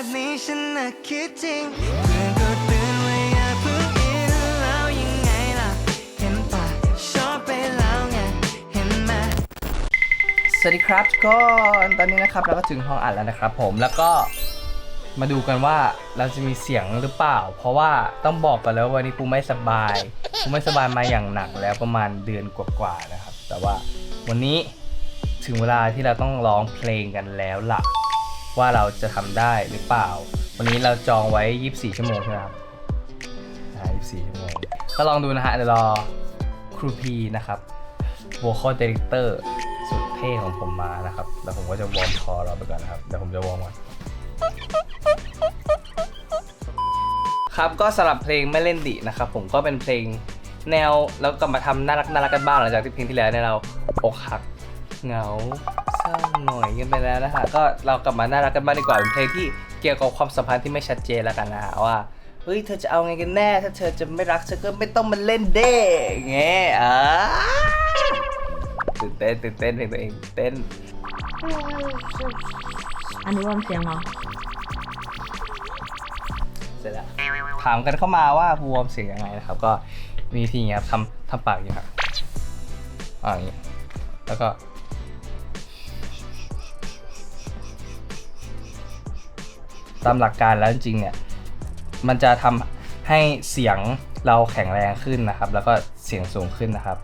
แบบนี้ฉันน่ะคิดจริงเพื่อนก็เตือนว่าอย่าเพิ่งอินแล้วยังไงล่ะ เห็นปะชอบไปแล้วไง เห็นไหม สวัสดีครับทุกคนตอนนี้นะครับเราก็ถึงห้องอัดแล้วนะครับผมแล้วก็มาดูกันว่าเราจะมีเสียงหรือเปล่า เพราะว่าต้องบอกกันแล้ววาวันนี้ปูไม่สบายปูไม่สบายมาอย่างหนักแล้วประมาณเดือนกว่าๆนะครับ แต่ว่าวันนี้ถึงเวลาที่เราต้องร้องเพลงกันแล้วล่ะ ว่าเราจะทำได้หรือเปล่า วันนี้เราจองไว้ 24 ชั่วโมงใช่ไหมครับ24 ชั่วโมง ก็ลองดูนะฮะเดี๋ยวรอครูพีนะครับ vocal director สุดเท่ของผมมานะครับ แล้วผมก็จะวอร์มคอเราไปก่อนนะครับเดี๋ยวผมจะวอร์มก่อนครับก็สำหรับเพลงไม่เล่นดินะครับ ผมก็เป็นเพลงแนวแล้วกลับมาทำน่ารักน่ารักกันบ้างหลังจากที่เพลงที่แล้วเนี่ยเราอกหักเหงา หน่อยกันไปแล้วนะฮะก็เรากลับมาน่ารักกันบ้างดีกว่าเป็นเพลงที่เกี่ยวกับความสัมพันธ์ที่ไม่ชัดเจนแล้วกันนะฮะว่าเฮ้ยเธอจะเอาไงกันแน่ ถ้าเธอจะไม่รักเธอก็ไม่ต้องมาเล่นเด้ไงอ่าตื่นเต้นตื่นเต้นเพลงตัวเองตื่นเต้น อันนี้วอร์มเสียงเหรอเสร็จแล้วถามกันเข้ามาว่าบวมเสียงยังไงนะครับ ก็มีทีอย่างเงี้ยครับทำทำปากอย่างเงี้ยครับอ่าอย่างงี้แล้วก็ ตามหลักการแล้วจริงๆเนี่ยมันจะทำให้เสียงเราแข็งแรงขึ้นนะครับ แล้วก็เสียงสูงขึ้นนะครับ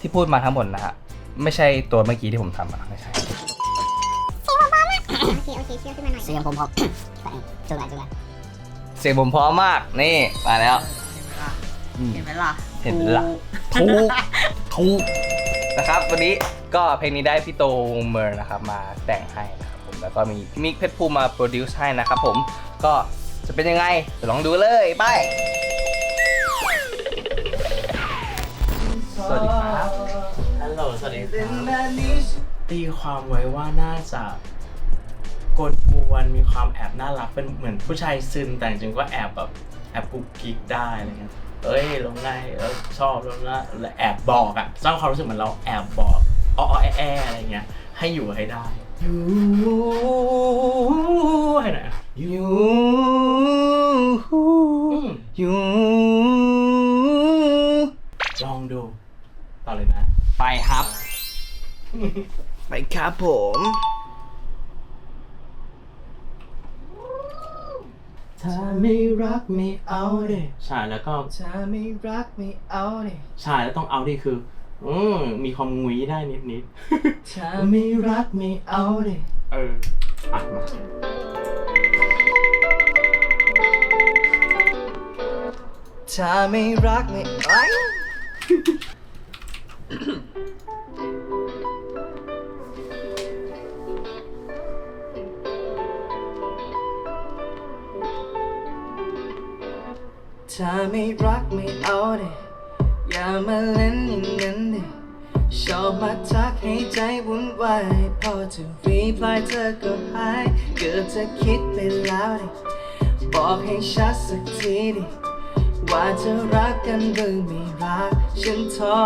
ที่พูดมาทั้งหมดนะฮะไม่ใช่ตัวเมื่อกี้ที่ผมทำอะไม่ใช่โอเคโอเคเชื่อขึ้นมาหน่อยเสียงผมพอจุดไหนจุดไหนเสียงผมเพร้อมมากนี่มาแล้วอืมเห็นไหมล่ะเห็นละถูกถูกนะครับ วันนี้ก็เพลงนี้ได้พี่โตวงเมอร์นะครับ มาแต่งให้นะครับผม แล้วก็มีพี่มิกเพชรภูมิมาโปรดิวซ์ให้นะครับผมก็จะเป็นยังไงเดี๋ยวลองดูเลยไป สวัสดีครับฮัลโหลสวัสดีคเป็รันบแบบนี้ฉันตีความไว้ว่าน่าจะกวนกวนๆมีความแอบน่ารักเป็นเหมือนผู้ชายซึนแต่จริงๆก็แอบแบบแอบกุ๊กกิ๊กได้อะไรเงี้ยเอ้ยลงไงเออชอบลงนะแล้วแอบบอกอะสร้างความรู้สึกเหมือนเราแอบบอกอ้อๆแอะๆอะไรเงี้ยให้อยู่ให้ได้ อยู่ให้หน่อยอะอยู่อืมอยู่ลองดูต่อเลยนะ ไปครับ ไปครับผม ถ้าไม่รักไม่เอาเด้ใช่แล้วก็ ถ้าไม่รักไม่เอาเนี่ยใช่แล้วต้องเอาดิคือ อืมมีความงุยได้นิดนิดถ้าไม่รักไม่เอาเนี่ยๆเอออะมาถ้าไม่รักไม่ไอ้ถ้าไม่รักไม่เอาเด อย่ามาเล่นอย่างนั้นเดชอบมาทักให้ใจวุ่นวายพอจะรีพลายเธอก็หายเกือบจะคิดไปแล้วเดบอกให้ชัดสักทีดิว่าจะรักกันหรือไม่รักฉันท้อ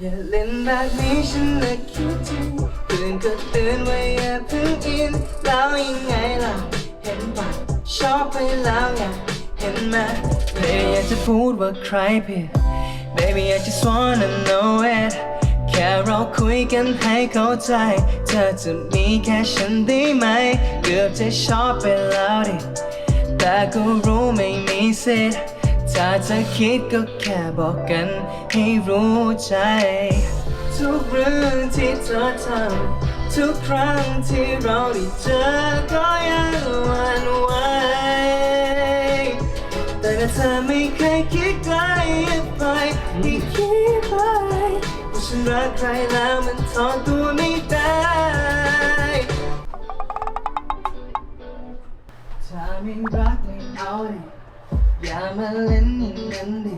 อย่าเล่นแบบนี้ฉันเลยคิดถึงเตือนก็เตือนว่าอย่าเพิ่งอินแล้วยังไงล่ะ เห็นปะชอบไปแล้วไงเห็นไหมเลยอยาก จะพูดว่าใครผิด Baby I just wanna know it แค่เราคุยกันให้เข้าใจ เธอจะมีแค่ฉันได้ไหม เกือบจะชอบไปแล้วดิ แต่ก็รู้ไม่มีสิทธิ์ถ้าเธอคิดก็แค่บอกกันให้รู้ใจ ทุกเรื่องที่เธอทำทุกครั้งที่เราได้เจอก็ยังหวั่นไหว เธอไม่เคยคิดไกลไปไม่คิดไปว่าฉันรักใครแล้วมันถอนตัวไม่ได้ถ้าไม่รักไม่เอาดิอย่ามาเล่นอย่างนั้นดิ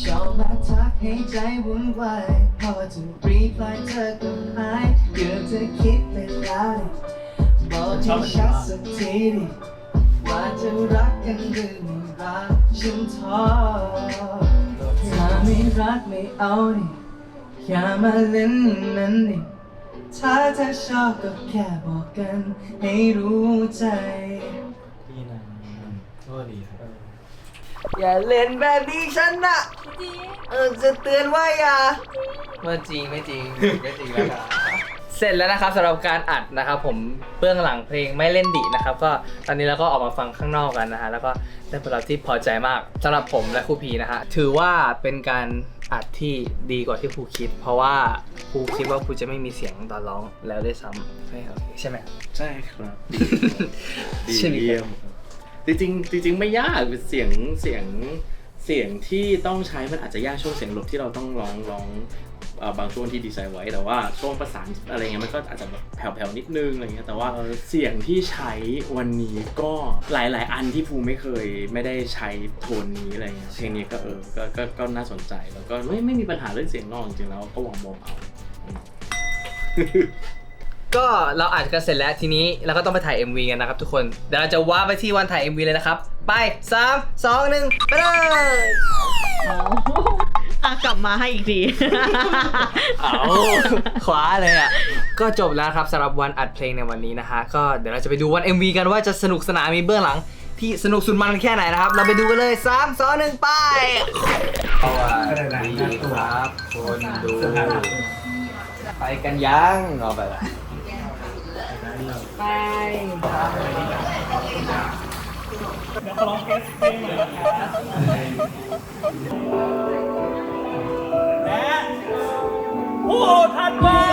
ชอบมาทักให้ใจวุ่นวายพอจะรีพลายเธอก็หายเกือบจะคิดไปแล้วดิบอกให้ชัดสักทีดิ ว่าจะรักกันหรือไม่รักฉันท้อถ้าไม่รักไม่เอาดิอย่ามาเล่นอย่างนั้นดิถ้าเธอชอบก็แค่บอกกันให้รู้ใจดีนะก็ดีครับอย่าเล่นแบบนี้ฉันนะเออจะเตือนว่าอย่าว่าจริงไม่จริงไม่จริงแล้วนะ เสร็จแล้วนะครับสำหรับการอัดนะครับผมเบื้องหลังเพลงไม่เล่นดินะครับ ก็ตอนนี้เราก็ออกมาฟังข้างนอกกันนะฮะแล้วก็ได้ผลลัพธ์ที่พอใจมากสำหรับผมและครูพีนะฮะถือว่าเป็นการอัดที่ดีกว่าที่ครูคิด เพราะว่าครูคิดว่าครูจะไม่มีเสียงตอนร้องแล้วได้วยซ้ำใช่ครับใช่ไหม ใช่ครับดีดีใช่ไหมครับ เยี่ยมครับจริงๆจริง ๆ ไม่ยากเสียงเสียงเสียงที่ต้องใช้มันอาจจะยากช่วงเสียงหลบที่เราต้องร้องร้องเอ่อ บางช่วงที่ดีไซน์ไว้ แต่ว่าช่วงประสานอะไรเงี้ยมันก็อาจจะแบบแผ่วๆนิดนึงอะไรเงี้ยแต่ว่าเสียงที่ใช้วันนี้ก็หลาย ๆ อันที่ภูไม่เคยไม่ได้ใช้โทนนี้อะไรเงี้ยเพลงนี้ก็เออก็ก็ก็น่าสนใจแล้วก็ไม่ไม่มีปัญหาเรื่องเสียงนอกจริงๆแล้วก็วางมองเอาก็เราอัดกันเสร็จแล้วทีนี้เราก็ต้องไปถ่าย MV กันนะครับทุกคนเดี๋ยวเราจะว้าร์ปไปที่วันถ่าย MV เลยนะครับ ไป 3 2 1 ไปเลย อะกลับมาให้อีกที เอาขวาเลยอะ ก็จบแล้วครับสำหรับวันอัดเพลงในวันนี้นะฮะ ก็เดี๋ยวเราจะไปดูวัน MV กันว่าจะสนุกสนานมีเบื้องหลัง ที่สนุกสุดมันแค่ไหนนะครับ เราไปดูกันเลย 3 2 1 ไปสวัสดีครับคนดู ไปกันยังเอาไปละเ我他妈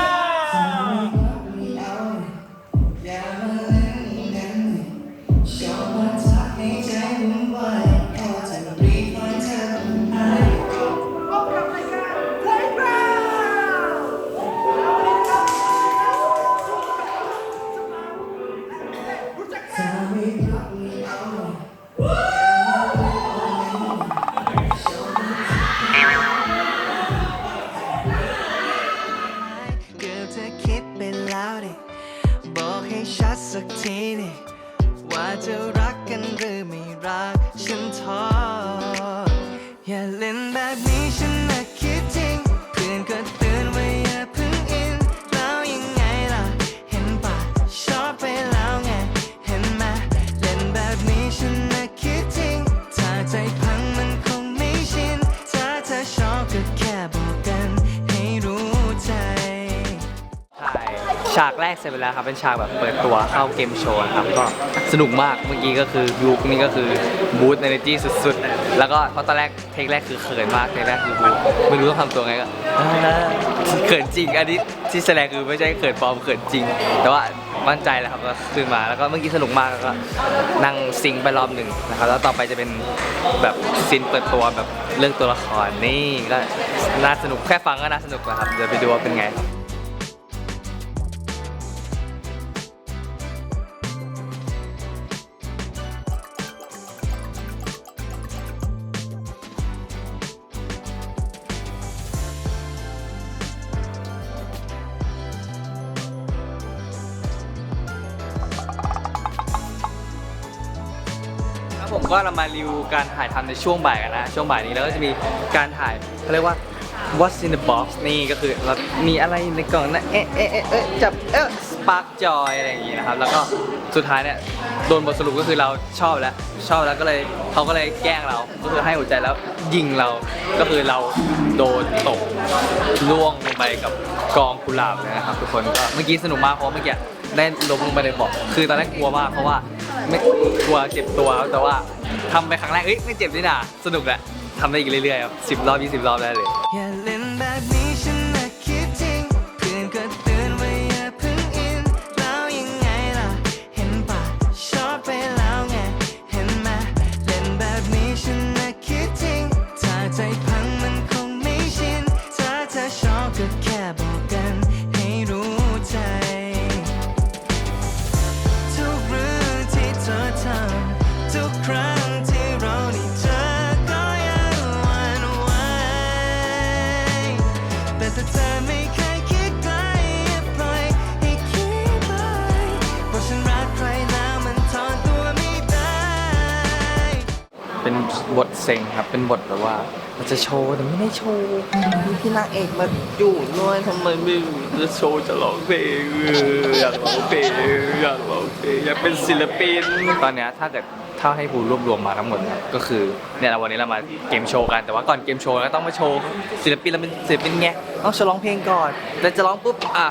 ฉากแรกเสร็จไปแล้วครับ เป็นฉากแบบเปิดตัวเข้าเกมโชว์ครับ ก็สนุกมาก เมื่อกี้ก็คือยุคนี้ก็คือบูตเอเนจีสุดๆ แล้วก็เพราะตอนแรกเทคแรกคือเขินมากเทคแรกคือไม่รู้ต้องทำตัวไงก็เขินจริง อันนี้ที่แสดงคือไม่ใช่เขินปลอมเขินจริง แต่ว่ามั่นใจแล้วครับก็ขึ้นมาแล้วก็เมื่อกี้สนุกมากแล้วก็นั่งซิงไปรอบหนึ่งนะครับแล้วต่อไปจะเป็นแบบซินเปิดตัวแบบเรื่องตัวละครนี่ก็น่าสนุกแค่ฟังก็น่าสนุกแล้วครับเดี๋ยวไปดูว่าเป็นไงครับ ก็เรามารีวิวการถ่ายทำในช่วงบ่ายกันนะ ช่วงบ่ายนี้แล้วก็จะมีการถ่ายเขาเรียกว่า what's in the box นี่ก็คือเรามีอะไรในกล่องนะเอ๊ะเอ๊ะเอ๊ะเอ๊ะจับ เอ๊ะ spark joy อะไรอย่างงี้นะครับ แล้วก็สุดท้ายเนี่ย โดนบทสรุปก็คือเราชอบแล้ว ชอบแล้วก็เลยเขาก็เลยแกล้งเรา ก็คือให้หัวใจแล้วยิงเรา ก็คือเราโดนตกล่วงลงไปกับกองกุหลาบนะครับทุกคน ก็เมื่อกี้สนุกมากเพราะเมื่อกี้ได้ล้มลงไปในบาะคือตอนแรกกลัวมากเพราะว่า ไม่กลัวเจ็บตัวแต่ว่าทำไปครั้งแรกเอ้ยไม่เจ็บนี่นาสนุกแหละทำได้อีกเรื่อยๆครับสิบรอบยี่สิบรอบได้เลยอย่า บทเซ็งครับ เป็นบทแบบว่า มันจะโชว์แต่ไม่ได้โชว์มีพี่นางเอกมาอยู่ด้วยทำไมไม่จะโชว์จะร้องเพลงเอออยากร้องเพลงอยากร้องเพลงอยากเป็นศิลปินตอนเนี้ยถ้าเกิดถ้าให้ภูรวบรวมมาทั้งหมดเนี่ยก็คือเนี่ยวันนี้เรามาเกมโชว์กันแต่ว่าก่อนเกมโชว์เราต้องมาโชว์ศิลปินเราเป็นศิลปินไงต้องโชว์ร้องเพลงก่อนแต่จะร้องปุ๊บอะ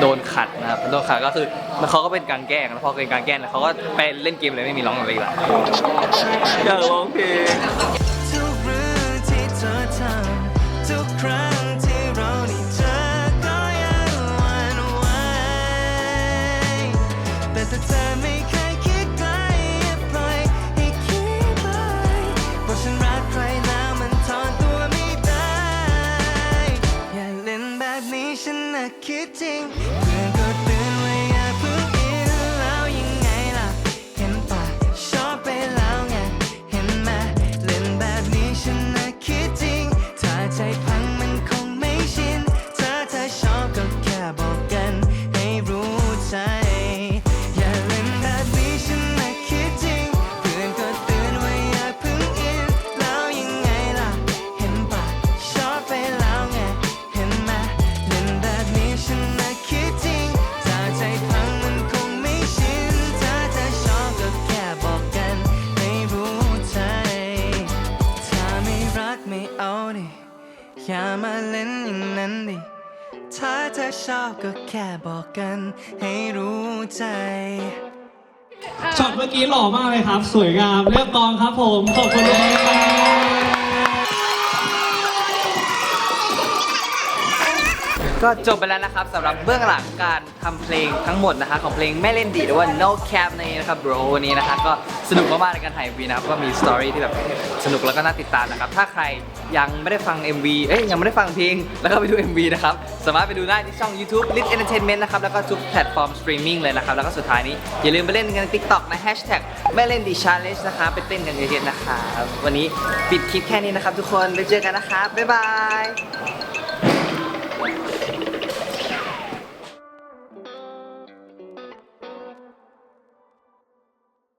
โดนขัดนะครับโดนขัดก็คือมันเขาก็เป็นการแกล้งแล้วพอเป็นการแกล้งแล้วเขาก็ไปเล่นเกมเลยไม่มีร้องอะไรอีกละอยากร้องเพลง ก็แค่บอกกันให้รู้ใจ ช็อตเมื่อกี้หล่อมากเลยครับ สวยงามเรียบกองครับผม ขอบคุณมากครับ ก็จบไปแล้วนะครับสำหรับเบื้องหลังการทำเพลงทั้งหมดนะคะของเพลงไม่เล่นดีหรือว่า no cap ในนะครับ bro วันนี้นะคะก็สนุกมากๆในการถ่าย MV นะครับก็มีสตอรี่ที่แบบสนุกแล้วก็น่าติดตามนะครับถ้าใครยังไม่ได้ฟัง MV เอ้ยยังไม่ได้ฟังเพลงแล้วก็ไปดู MV นะครับสามารถไปดูได้ที่ช่อง YouTube Lit Entertainment นะครับแล้วก็ทุกแพลตฟอร์มสตรีมมิ่งเลยนะครับแล้วก็สุดท้ายนี้อย่าลืมไปเล่นกันใน TikTok นะ Hashtag ไม่เล่นดี Challenge นะคะไปเต้นกันเยอะๆนะครับวันนี้ปิดคลิปแค่นี้นะครับทุกคนไปเจอกันนะครับบ๊ายบาย